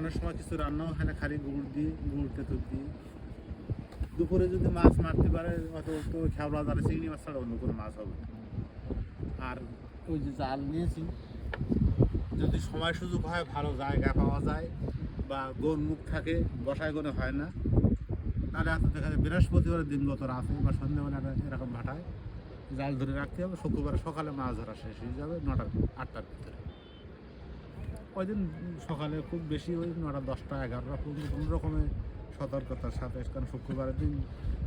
অনেক সময় কিছু রান্নাও হয় না, খালি গুড় দিয়ে গুড় তেঁতুল দিয়ে দুপুরে যদি মাছ মারতে পারে অত তো খেবলা দ্বারা চিংড়ি মাছ ছাড়া অন্য কোনো মাছ হবে। আর ওই যে জাল নিয়েছি, যদি সময় সুযোগ হয়, ভালো জায়গা পাওয়া যায় বা গন মুখ থাকে, বসায় গনে হয় না, তাহলে হয়তো দেখা যায় বৃহস্পতিবার দিনগত রাতে বা সন্ধ্যাবেলা এরকম ভাটায় জাল ধরে রাখতে হবে। শুক্রবার সকালে মাছ ধরা শেষ হয়ে যাবে নটার আটটার ভিতরে। ওই দিন সকালে খুব বেশি ওই নটা দশটা এগারোটা পর্যন্ত কোনো রকমের সতর্কতার সাথে কারণ শুক্রবারের দিন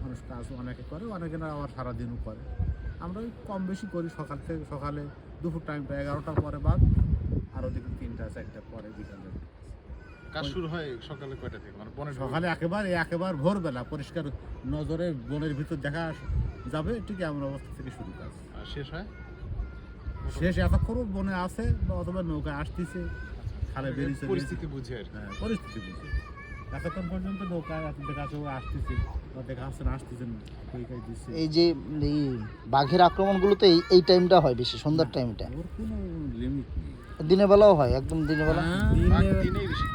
মানুষ কাজ অনেকে করে অনেকে না আবার সারাদিনও করে। আমরা ওই কম বেশি করি সকাল থেকে সকালে দুপুর টাইমটা এগারোটার পরে বাদ আর ওদিকে তিনটা চারটা পরে বিকালে। কাজ শুরু হয় সকালে কয়টা থেকে? মানে পনেরো সকালে একেবারে একেবারে ভোরবেলা পরিষ্কার নজরে বনের ভিতর দেখা যাবে ঠিক এমন অবস্থা থেকে শুরু কাজ। আর শেষ হয়? শেষ এতক্ষণ বনে আছে বা অথবা নৌকা আসতেছে খালে বেরিয়ে চলে পরিস্থিতি বুঝে আর হ্যাঁ, পরিস্থিতি বুঝে। এতক্ষণ পর্যন্ত নৌকায় এত দেখা যাচ্ছে ও আসতেছে। বা দেখা যাচ্ছে না আসতেছে না। কই কই দিচ্ছে এই যে এই বাঘের আক্রমণগুলো তো এই এই টাইমটা হয় বেশি সন্ধ্যার টাইমটা। ওর কোনো লিমিট নেই। দিনের বেলাও হয় একদম দিনের বেলা। হ্যাঁ, দিনেই বেশি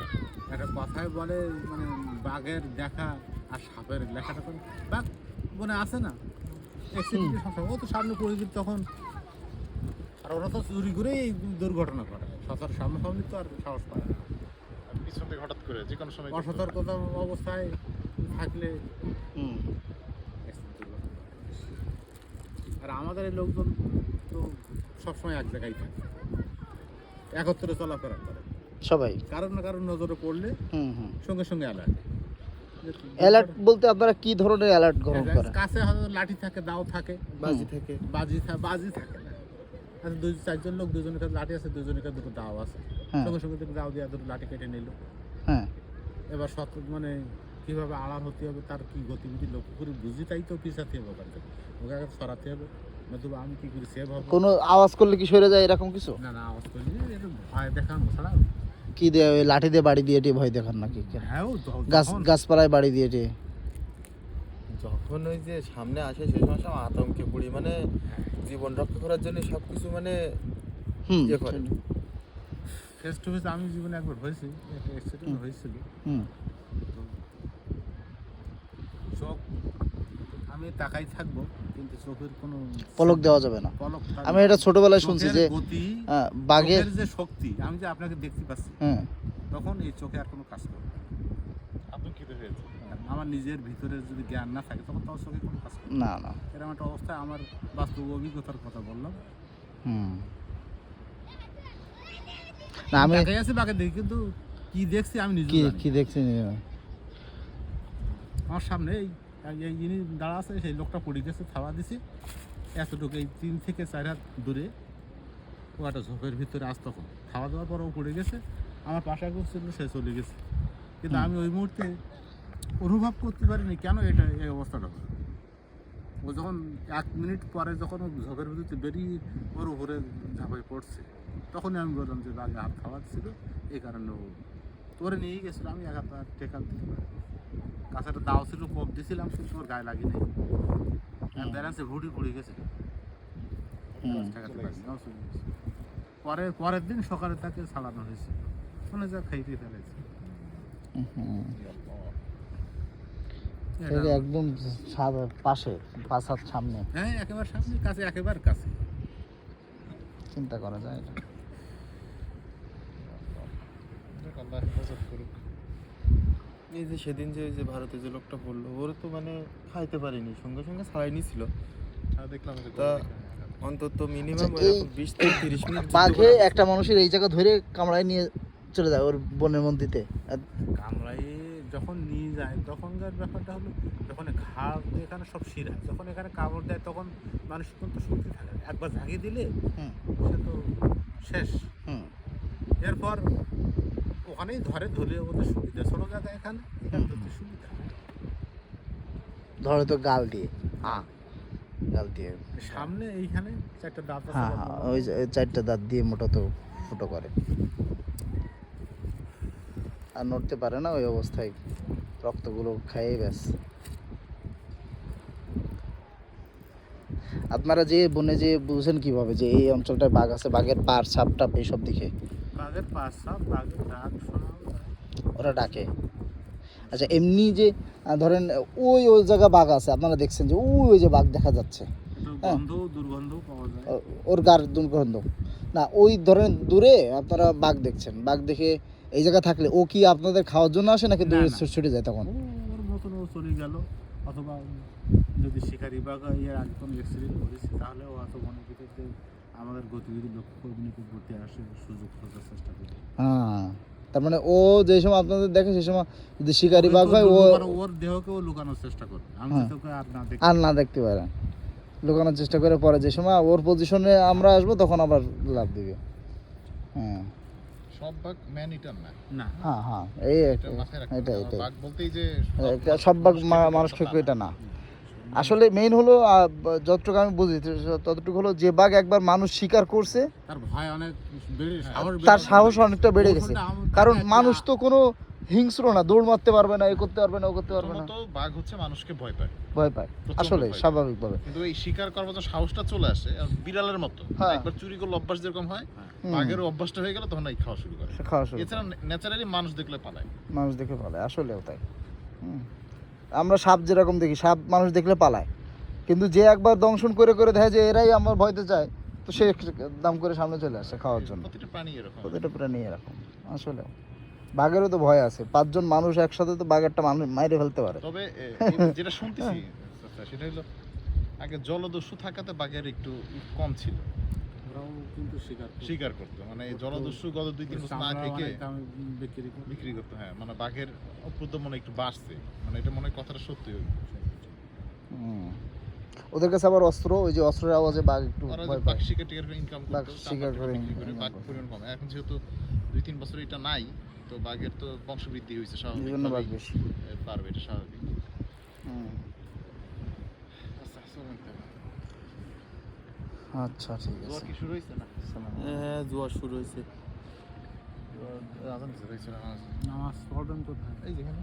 একটা কথায় বলে মানে বাঘের দেখা আর সাপের লেখাটা করে বাঘ মনে আসে না? ও তো সামনে পড়ে তখন আর ওরা তো চুরি করেই দুর্ঘটনা করে। সতর সামনাসামনি তো আর সাহস পায় না। আর পিছন থেকে হঠাৎ করে যে কোনো সময় অসতর্কতা অবস্থায় থাকলে। আর আমাদের এই লোকজন তো সবসময় এক জায়গায় থাকে। একত্রে চলাফেরা করে। সবাই। কারণ না কারণ নজরে পড়লে হুম হুম। সঙ্গে সঙ্গে অ্যালার্ট অ্যালার্ট বলতে আপনারা কি ধরনের অ্যালার্ট গ্রহণ করেন? কাছে হয়তো লাঠি থাকে দাও থাকে। বাজি থাকে। বাজি থাকে বাজি থাকে। আচ্ছা দুই চারজন লোক দুজনের কাছে লাঠি আছে দুজনের কাছে দুটো দাও আছে। হ্যাঁ। সঙ্গে সঙ্গে দেখি দাও দিয়ে দুটো লাঠি কেটে নিল। হ্যাঁ। এবার সত মানে কীভাবে আড়াল হতে হবে তার কি গতিবিধি লক্ষ্য করে বুঝি তাই তো পিছাতে হবে ওখান থেকে। ওকে আগে সরাতে হবে নতুবা আমি কি করি সেভ হব? কোনো আওয়াজ করলে কি সরে যায় এরকম কিছু? না না আওয়াজ করলি এটা ভয় দেখানো ছাড়া কি দিয়ে লাঠি দিয়ে বাড়ি দিয়ে ভয় দেখান নাকি? হ্যাঁ গাছ গাছপালায় বাড়ি দিয়ে যখন ওই যে সামনে আসে সেই সময় সব আতঙ্কে পড়ি মানে জীবন রক্ষা করার জন্য সব কিছু মানে ইয়ে করে। ফেস টু ফেস আমি জীবনে একবার হয়েছি একটা অ্যাক্সিডেন্ট হয়েছিল। তো চোখ আমি তাকাই থাকব কিন্তু চোখের কোনো পলক দেওয়া যাবে না। পলক আমি এটা। ছোটবেলায় শুনছি যে বাঘের যে শক্তি আমি যে আপনাকে দেখতে পাচ্ছি হ্যাঁ তখন এই চোখে আর কোনো কাজ করবে আতঙ্কিত হয়েছে। আমার নিজের ভিতরে যদি জ্ঞান না থাকে তখন চোখে কোনো কাজ না না। এরকম একটা অবস্থায় আমার বাস্তব অভিজ্ঞতার কথা বললাম। হুম। না আমি তাকাই আছি বাকে দেখি কিন্তু কি দেখছি আমি নিজে কি কি দেখছি আমার সামনে এই এই যিনি দাঁড়া আছে সেই লোকটা পড়ে গেছে থাবা দিছি। এতটুকু এই তিন থেকে চার হাত দূরে। ঝোপের ভিতরে আস তখন। খাওয়া দাওয়ার পর ও পড়ে গেছে। আমার পাশে একজন ছিল সে চলে গেছে। কিন্তু আমি ওই মুহূর্তে অনুভব করতে পারিনি কেন এটা এই অবস্থাটা হলো। ও যখন এক মিনিট পরে যখন ও ঝোপের ভিতরে বেরিয়ে ওর উপরে ঝাঁপাই পড়ছে তখনই আমি বললাম যে বাঘে হাত খাওয়া ছিল এই কারণে ও তোরে নিয়ে গেছিল। আমি এক হাত টেকাল দিতে পারি কাছে একটা দাও ছিল কোপ দিয়েছিলাম কিন্তু ওর গায়ে লাগিয়ে নেই ব্যালেন্সে ভুটি পড়ে গেছে। পরে পরের দিন সকালে তাকে সালানো হয়েছে শুনে যা খাইতে ফেলেছে। একদম পাশে পাঁচ হাত সামনে। হ্যাঁ একেবারে সামনে কাছে একেবারে কাছে। চিন্তা করা যায় এটা। এই যে সেদিন যে ওই যে ভারতে যে লোকটা পড়ল ওর তো মানে খাইতে পারিনি সঙ্গে সঙ্গে ছাড়াই নিছিল। আর দেখলাম তা- অন্তত মিনিমাম আচ্ছা, বিশ থেকে তিরিশ মিনিট বাঘে একটা মানুষের এই জায়গা ধরে কামড়ায় নিয়ে চলে যায় ওর বনের মন্দিতে আর কামড়াই যখন নিয়ে যায় তখনকার ব্যাপারটা হলো যখন ঘাড় এখানে সব শিরা যখন এখানে কামড় দেয় তখন মানুষের কিন্তু শক্তি থাকে। একবার ঝাঁকিয়ে দিলে হুম। সে তো শেষ। হুম। এরপর ওখানেই ধরে ধরে ওদের সুবিধা। ছোটো জায়গা এখানে এখানে ধরতে সুবিধা ধরে তো গাল দিয়ে। আ গাল দিয়ে। সামনে এইখানে চারটা দাঁত আছে হ্যাঁ হ্যাঁ ওই যে- ওই চারটা দাঁত দিয়ে মোটা তো ফুটো করে। আর নড়তে পারে না ওই অবস্থায় রক্তগুলো খাইয়ে ব্যাস। আপনারা যে বনে যে বুঝেন কীভাবে যে এই অঞ্চলটায় বাঘ আছে বাঘের পার সাপ টাপ এইসব দিকে বাঘের পাশ সাপ বাঘের ডাক ওরা ডাকে। আচ্ছা এমনি যে ধরেন ওই ওই জায়গা বাঘ আছে আপনারা দেখছেন যে ওই ওই যে বাঘ দেখা যাচ্ছে হ্যাঁ। ওর গার দুর্গন্ধ। না ওই ধরেন দূরে আপনারা বাঘ দেখছেন। বাঘ দেখে এই জায়গা থাকলে ও কি আপনাদের খাওয়ার জন্য আসে নাকি দূরে। ছুটে ছুটে যায় তখন? ওর মতন ও চলে গেল। অথবা যদি শিকারি বা ইয়ে আগে কোনো অ্যাক্সিডেন্ট করেছে তাহলে ও হয়তো মনে দিয়ে আমাদের গতিবিধি লক্ষ্য করে নিয়ে ঘুরতে আসে সুযোগ খোঁজার চেষ্টা করে হ্যাঁ তার মানে ও যে সময় আপনাদের দেখে সেই সময় যদি শিকারি বাঘ হয় ও ওর দেহকে ও লুকানোর চেষ্টা করে আমি হ্যাঁ। তোকে আর না দেখি। আর না দেখতে পারে। লুকানোর চেষ্টা করে পরে যে সময় ওর পজিশনে আমরা আসব তখন আবার লাভ দিবে। হ্যাঁ। সব বাঘ ম্যান ইটার না না। হ্যাঁ হ্যাঁ এই এটা বাঘ বলতেই যে সব বাঘ মানুষ এটা না। আসলে মেইন হলো যতটুকু আমি বুঝি ততটুকু হলো যে বাঘ একবার মানুষ শিকার করছে তার ভয় অনেক সাহস তার সাহস অনেকটা বেড়ে গেছে। কারণ মানুষ তো কোনো হিংস্র না দৌড় মারতে পারবে না এ করতে পারবে না ও করতে পারবে না। প্রথমত বাঘ হচ্ছে মানুষকে ভয় পায়। ভয় পায় আসলে। স্বাভাবিকভাবে। কিন্তু এই শিকার করার মতো সাহসটা চলে আসে আর বিড়ালের মতো। হ্যাঁ। একবার চুরি করলে অভ্যাস যেরকম হয় হুম। বাঘেরও অভ্যাসটা হয়ে গেল তখন এই খাওয়া শুরু করে। খাওয়া শুরু। এছাড়া ন্যাচারালি মানুষ দেখলে পালায়। মানুষ দেখে পালায় আসলেও তাই। আমরা সাপ যেরকম দেখি সাপ মানুষ দেখলে পালায়। কিন্তু যে একবার দংশন করে করে দেখে যে এরাই আমার ভয়তে চায় তো সে দাম করে সামনে চলে আসে খাওয়ার জন্য। প্রতিটা প্রাণী এরকম। প্রতিটা প্রাণী এরকম আসলে বাঘেরও তো ভয় আছে। পাঁচজন মানুষ একসাথে তো বাঘ একটা মানুষ মাইরে ফেলতে পারে। তবে যেটা শুনতেছি আচ্ছা, সেটা হলো আগে জলদস্যু থাকাতে বাঘের একটু কম ছিল। ওরাও কিন্তু শিকার করে। শিকার করতো মানে জলদস্যু গত দুই তিন বছর না থেকে বিক্রি করতো। হ্যাঁ মানে বাঘের মনে একটু বাড়ছে। মানে এটা মনে হয় কথাটা সত্যি ওদের কাছে আবার অস্ত্র ওই যে অস্ত্রের আওয়াজে বাঘ একটু বাঘ পায়। শিকার টিকার করে ইনকাম বাঘ শিকার করে বিক্রি করে বাঘ পরিমাণ কম। এখন যেহেতু দুই তিন বছর এটা নাই তো বাঘের তো বংশবৃদ্ধি হয়েছে স্বাভাবিক। বাঘ বেশি। পারবে এটা স্বাভাবিক। হুম। আচ্ছা ঠিক আছে। আচ্ছা জোয়ার কি শুরু হয়েছে না? হ্যাঁ জোয়ার শুরু হয়েছে। জোয়ার আজান শুরু হয়েছে না? নামাজ পড়বেন কোথায় এই যেখানে